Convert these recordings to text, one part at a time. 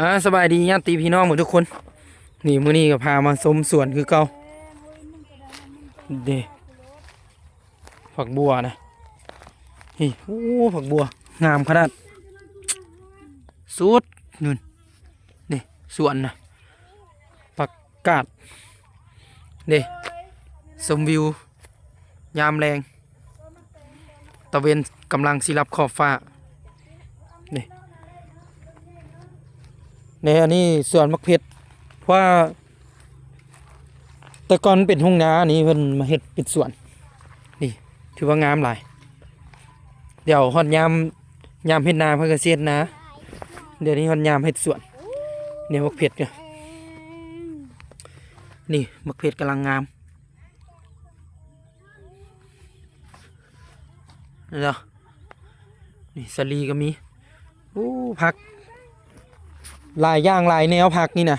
อ่าสบายดีญาติพี่น้องหมดทุกคน นี่มื้อนี้ก็พามาชมสวนคือเก่าเด้ผักบัวนะนี่โอ้ผักบัว งามขนาดสุดนู่นนี่สวนนะผักกาดเด้ชมวิว ยามแรงตะเวนกำลังสิรับขอบฟ้า ในอันนี้สวนมักเพชรเพราะว่า แต่ก่อนเป็นห้องนานี่เพิ่นมาเฮ็ดเป็นสวนนี่ถือว่างามหลายเดี๋ยวฮอดยามยามเฮ็ดนาเพิ่นก็สิเฮ็ดนาเดี๋ยวนี้ฮอดยามเฮ็ดสวนเนี่ยมักเพชรเนี่ยนี่มักเพชรกำลังงามนี่เนาะนี่สลีก็มีโอ้ผัก ลายอย่างหลายแนวผักนี่นะ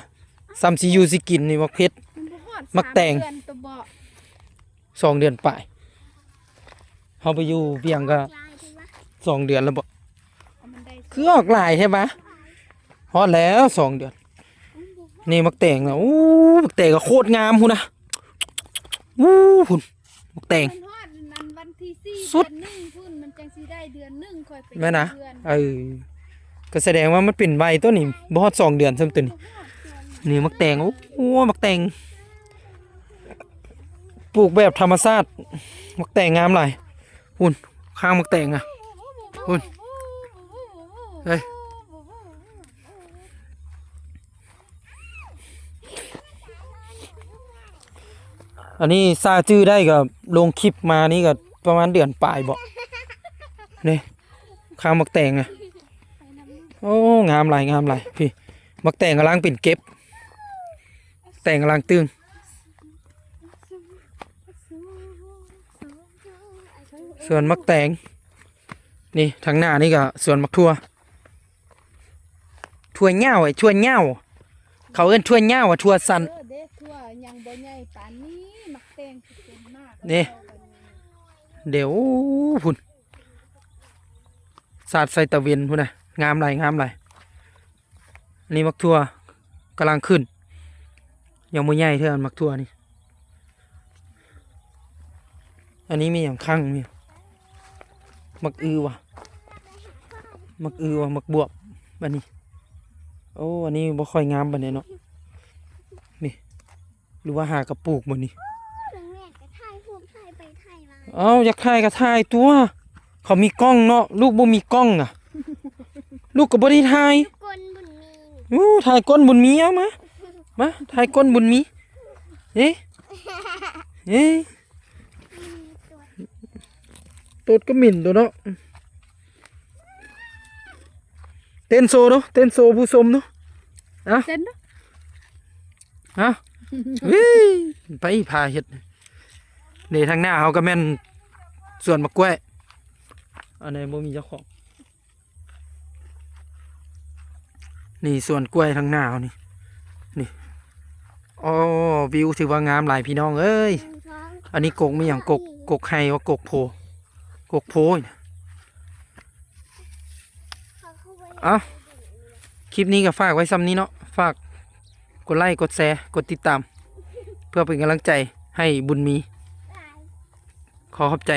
ซัมซียูสิกินนี่มักเพชร มักแต่งเดือนตัวเบาะสองเดือนป่ายเขาไปอยู่เบียงก็สองเดือนแล้วบ่เอามันได้คือออกหลายใช่ปะฮอดแล้วสองเดือน นี่มักแตงนะอู้มักแตงก็โคตรงามหุ่นนะอู้หุ่นมักแตงมันฮอดนั้นวันที่สี่สุดเดือนหนึ่งพุ่นมันจังสิได้เดือนหนึ่งค่อยไปแม่นะเดือนเออ ก็แสดงว่ามันเป็นใบตัวนี้บอดสองเดือนซ้ำตัวนี้นี่มักแตงโอ้โหมักแตงปลูกแบบธรรมชาติมักแตงงามหลายหุ่นข้างมักแตงอะพุ่นเฮ้ยอันนี้ซาจื้อได้กับลงคลิปมานี่ก็ประมาณเดือนปลายบ่นี่ข้างมักแตงอะ โอ้งามหลายงามหลายพี่มักแตงกำลังเป็นเก็บ แตงกำลังตึงส่วนมักแตงนี่ทางหน้านี่ก็สวนมักทั่วทั่วเหย้าไอ้ทั่วเหย้าเขาเอิ้นทั่วเหย้าอะทั่วสันเออเด้ทั่วยังบ่ใหญ่ปานนี้มักแตงสิเป็นมากนี่เดี๋ยวพุ่นสาดใส่ตะเวนพุ่นน่ะ งามหลายงามหลายอันนี้มักทั่วกำลังขึ้น ยังไม่ใหญ่เท่าอันมักทั่วนี่ อันนี้มีอย่างข้างมีมักอือวะมักอือวะมักบวบบันนี้ โอ้ อันนี้บ่ค่อยงามบันนี้เนาะ นี่ หรือว่าหากระปลูกบันนี้แม่ก็ถ่ายรูปถ่ายไปถ่ายมาเอาอยากถ่ายก็ถ่ายตัว เขามีกล้องเนาะ ลูกบ่มีกล้องอะ ลูกก็บ่ได้ถ่ายกลบุญมีอู้ถ่ายก้นบุญมีเอามามาถ่ายก้นบุญมีเอ๊ะเอ๊ะตดก็หมิ่นตัวเนาะเต้นโซเนาะเต้นโซผู้ชมเนาะเต้นเนาะฮะเฮ้ยไปพาเฮ็ดนี่ทางหน้าเขาก็แม่นส่วนมะกล้วยอันไหนบ่มีเจ้าของ นี่ส่วนกล้วยทางหน้านี่ นี่อ๋อวิวถือว่างามหลายพี่น้องเอ้ย อันนี้กกไมีอย่างกกกกไฮว่ากกโพ กกโพนี่เขาเอ้าคลิปนี้ก็ฝากไว้ซ้ำนี้เนาะ ฝากกดไลค์กดแชร์กดติดตาม เพื่อเป็นกำลังใจให้บุญมี ขอขอบใจ